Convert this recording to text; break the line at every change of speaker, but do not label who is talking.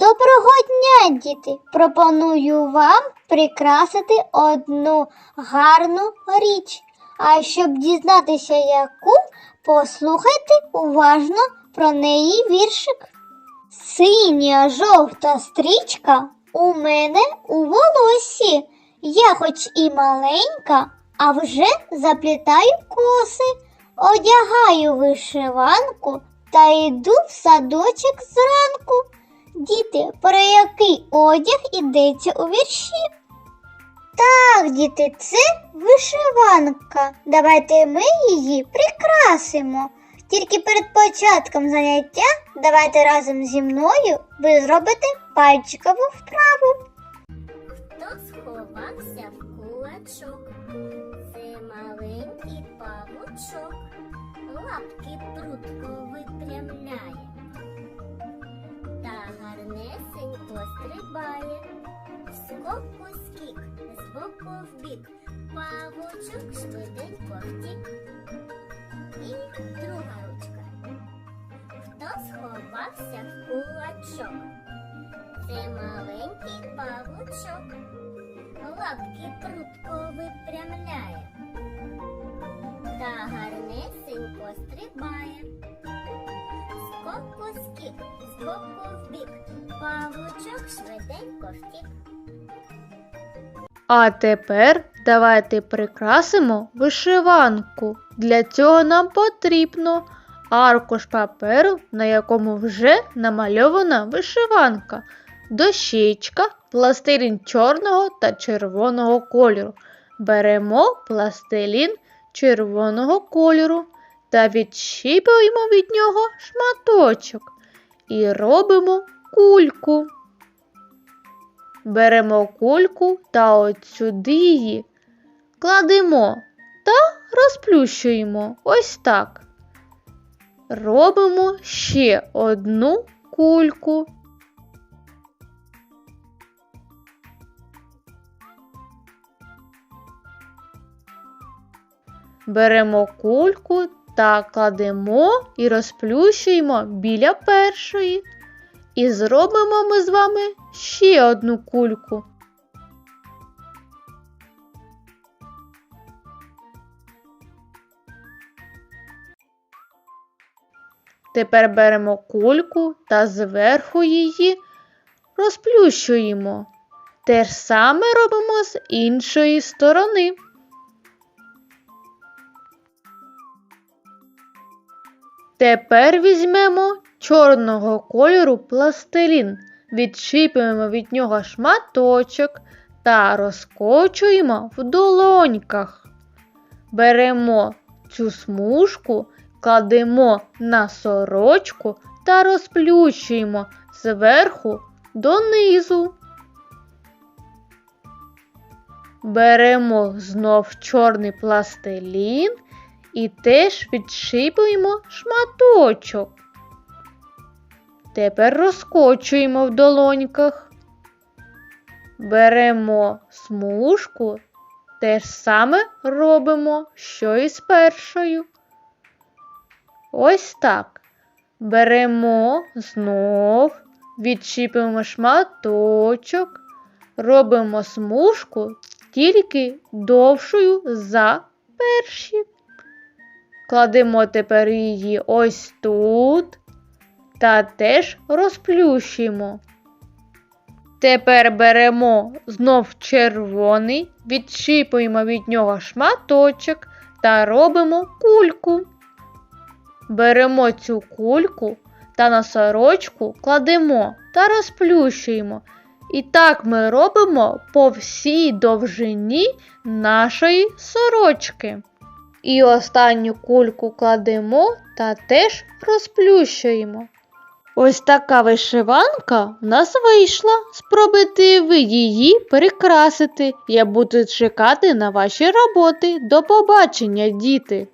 Доброго дня, діти! Пропоную вам прикрасити одну гарну річ. А щоб дізнатися яку, послухайте уважно про неї віршик. Синя жовта стрічка у мене у волосі. Я хоч і маленька, а вже заплітаю коси, одягаю вишиванку та йду в садочок зранку. Діти, про який одяг ідеться у вірші? Так, діти, це вишиванка. Давайте ми її прикрасимо. Тільки перед початком заняття давайте разом зі мною ви зробите пальчикову вправу.
Хто сховався в кулачок? Це маленький павучок, лапки прутко випрямляє, гарнесенько стрибає, скоку скік, з боку в бік, павучок швиденько втік. І друга ручка. Хто сховався в кулачок? Це маленький павучок, лапки прутко випрямляє, та гарнесенько стрибає. Скоку скік, з боку павучок швиденько втік.
А тепер давайте прикрасимо вишиванку. Для цього нам потрібно аркуш паперу, на якому вже намальована вишиванка, дощечка, пластилін чорного та червоного кольору. Беремо пластилін червоного кольору та відщіпуємо від нього шматочок і робимо кульку. Беремо кульку та от сюди її кладемо та розплющуємо ось так. Робимо ще одну кульку. Беремо кульку та кладемо і розплющуємо біля першої. І зробимо ми з вами ще одну кульку. Тепер беремо кульку та зверху її розплющуємо. Те ж саме робимо з іншої сторони. Тепер візьмемо чорного кольору пластилін, відчіпуємо від нього шматочок та розкочуємо в долоньках. Беремо цю смужку, кладемо на сорочку та розплющуємо зверху донизу. Беремо знов чорний пластилін і теж відшипуємо шматочок. Тепер розкочуємо в долоньках. Беремо смужку, те ж саме робимо, що і з першою. Ось так. Беремо знов, відчіпуємо шматочок, робимо смужку тільки довшою за перші. Кладемо тепер її ось тут та теж розплющуємо. Тепер беремо знов червоний, відчіпуємо від нього шматочок та робимо кульку. Беремо цю кульку та на сорочку кладемо та розплющуємо. І так ми робимо по всій довжині нашої сорочки. І останню кульку кладемо та теж розплющуємо. Ось така вишиванка в нас вийшла. Спробуйте ви її перекрасити. Я буду чекати на ваші роботи. До побачення, діти!